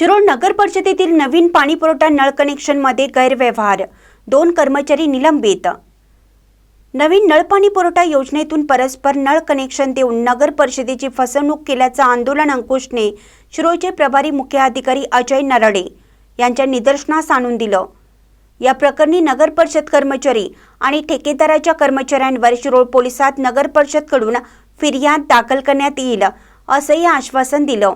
शिरोळ नगर परिषदेतील नवीन पाणी पुरवठा नळ कनेक्शनमध्ये गैरव्यवहार. दोन कर्मचारी निलंबित. नवीन नळपाणी पुरवठा योजनेतून परस्पर नळ कनेक्शन देऊन नगर परिषदेची फसवणूक केल्याचं आंदोलन अंकुशने शिरोळचे प्रभारी मुख्य अधिकारी अजय नरडे यांच्या निदर्शनास आणून दिलं. या प्रकरणी नगर परिषद कर्मचारी आणि ठेकेदाराच्या कर्मचाऱ्यांवर शिरोळ पोलिसात नगर परिषदकडून फिर्याद दाखल करण्यात येईल असंही आश्वासन दिलं.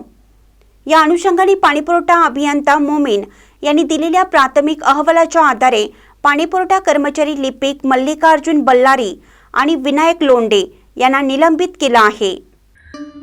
या अनुषंगाने पाणीपुरवठा अभियंता मोमीन यांनी दिलेल्या प्राथमिक अहवालाच्या आधारे पाणीपुरवठा कर्मचारी लिपिक मल्लिकार्जुन बल्लारी आणि विनायक लोंडे यांना निलंबित केलं आहे.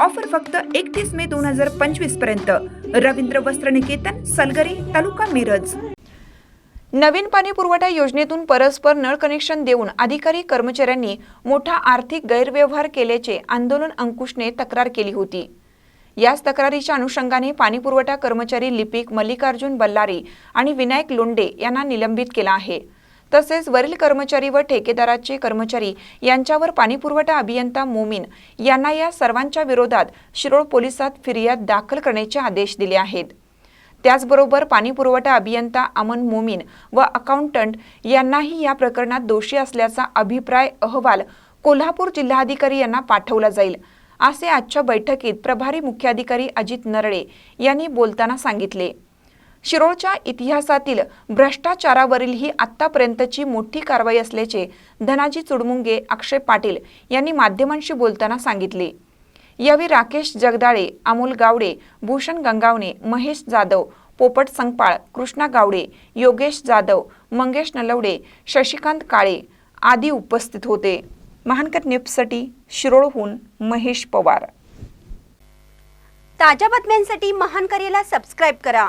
ऑफर फक्त एकतीस मे दोन हजार पंचवीसपर्यंत. रवींद्र वस्त्र निकेतन सलगरी तालुका मिरज. नवीन पाणी पुरवठा योजनेतून परस्पर नळ कनेक्शन देऊन अधिकारी कर्मचाऱ्यांनी मोठा आर्थिक गैरव्यवहार केल्याचे आंदोलन अंकुशने तक्रार केली होती. याच तक्रारीच्या अनुषंगाने पाणीपुरवठा कर्मचारी लिपिक मल्लिकार्जुन बल्लारी आणि विनायक लोंडे यांना निलंबित केला आहे. तसेच वरील कर्मचारी व ठेकेदाराचे कर्मचारी यांच्यावर पाणीपुरवठा अभियंता मोमीन यांना या सर्वांच्या विरोधात शिरोळ पोलिसात फिर्याद दाखल करण्याचे आदेश दिले आहेत. त्याचबरोबर पाणीपुरवठा अभियंता अमन मोमीन व अकाउंटंट यांनाही या प्रकरणात दोषी असल्याचा अभिप्राय अहवाल कोल्हापूर जिल्हाधिकारी यांना पाठवला जाईल असे आजच्या बैठकीत प्रभारी मुख्याधिकारी अजित नरळे यांनी बोलताना सांगितले. शिरोळच्या इतिहासातील भ्रष्टाचारावरील ही आत्तापर्यंतची मोठी कारवाई असल्याचे धनाजी चुडमुंगे अक्षय पाटील यांनी माध्यमांशी बोलताना सांगितले. यावेळी राकेश जगदाळे अमोल गावडे भूषण गंगावणे महेश जाधव पोपट संगपाळ कृष्णा गावडे योगेश जाधव मंगेश नलवडे शशिकांत काळे आदी उपस्थित होते. महानकर न्यूजसाठी शिरोळहून महेश पवार. ताज्या बातम्यांसाठी महानकरेला सबस्क्राईब करा.